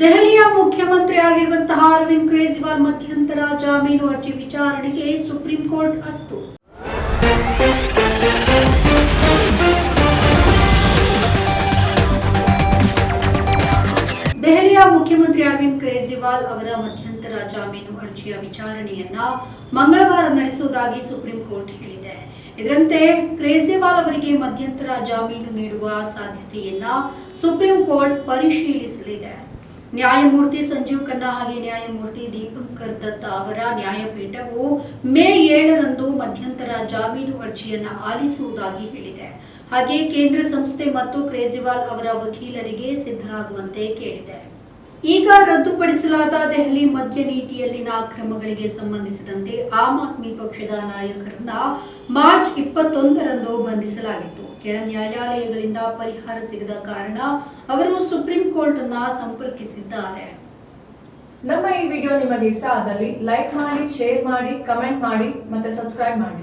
ದೆಹಲಿಯ ಮುಖ್ಯಮಂತ್ರಿ ಆಗಿರುವಂತಹ ಅರವಿಂದ್ ಕೇಜ್ರಿವಾಲ್ ಮಧ್ಯಂತರ ಜಾಮೀನು ಅರ್ಜಿ ವಿಚಾರಣೆಗೆ ಸುಪ್ರೀಂ ಕೋರ್ಟ್ ಅಸ್ತು. ದೆಹಲಿಯ ಮುಖ್ಯಮಂತ್ರಿ ಅರವಿಂದ್ ಕೇಜ್ರಿವಾಲ್ ಅವರ ಮಧ್ಯಂತರ ಜಾಮೀನು ಅರ್ಜಿಯ ವಿಚಾರಣೆಯನ್ನ ಮಂಗಳವಾರ ನಡೆಸುವುದಾಗಿ ಸುಪ್ರೀಂ ಕೋರ್ಟ್ ಹೇಳಿದೆ. ಇದರಂತೆ ಕೇಜ್ರಿವಾಲ್ ಅವರಿಗೆ ಮಧ್ಯಂತರ ಜಾಮೀನು ನೀಡುವ ಸಾಧ್ಯತೆಯನ್ನ ಸುಪ್ರೀಂ ಕೋರ್ಟ್ ಪರಿಶೀಲಿಸಲಿದೆ. ನ್ಯಾಯಮೂರ್ತಿ ಸಂಜೀವ್ ಖನ್ನಾ ಹಾಗೆ ನ್ಯಾಯಮೂರ್ತಿ ದೀಪಂಕರ್ ದತ್ತ ಅವರ ನ್ಯಾಯಪೀಠವು ಮೇ ಏಳರಂದು ಮಧ್ಯಂತರ ಜಾಮೀನು ಅರ್ಜಿಯನ್ನ ಆಲಿಸುವುದಾಗಿ ಹೇಳಿದೆ. ಹಾಗೆ ಕೇಂದ್ರ ಸಂಸ್ಥೆ ಮತ್ತು ಕೇಜ್ರಿವಾಲ್ ಅವರ ವಕೀಲರಿಗೆ ಸಿದ್ಧರಾಗುವಂತೆ ಕೇಳಿದೆ. ಈಗ ರದ್ದುಪಡಿಸಲಾದ ದೆಹಲಿ ಮದ್ಯ ನೀತಿಯಲ್ಲಿನ ಕ್ರಮಗಳಿಗೆ ಸಂಬಂಧಿಸಿದಂತೆ ಆಮ್ ಆದ್ಮಿ ಪಕ್ಷದ ನಾಯಕರನ್ನ ಮಾರ್ಚ್ ಇಪ್ಪತ್ತೊಂದರಂದು ಬಂಧಿಸಲಾಗಿತ್ತು. ಕೆಳ ನ್ಯಾಯಾಲಯಗಳಿಂದ ಪರಿಹಾರ ಸಿಗದ ಕಾರಣ ಅವರು ಸುಪ್ರೀಂ ಕೋರ್ಟ್ ಅನ್ನ ಸಂಪರ್ಕಿಸಿದ್ದಾರೆ. ನಮ್ಮ ಈ ವಿಡಿಯೋ ನಿಮಗೆ ಇಷ್ಟ ಆದಲ್ಲಿ ಲೈಕ್ ಮಾಡಿ, ಶೇರ್ ಮಾಡಿ, ಕಮೆಂಟ್ ಮಾಡಿ ಮತ್ತೆ ಸಬ್ಸ್ಕ್ರೈಬ್ ಮಾಡಿ.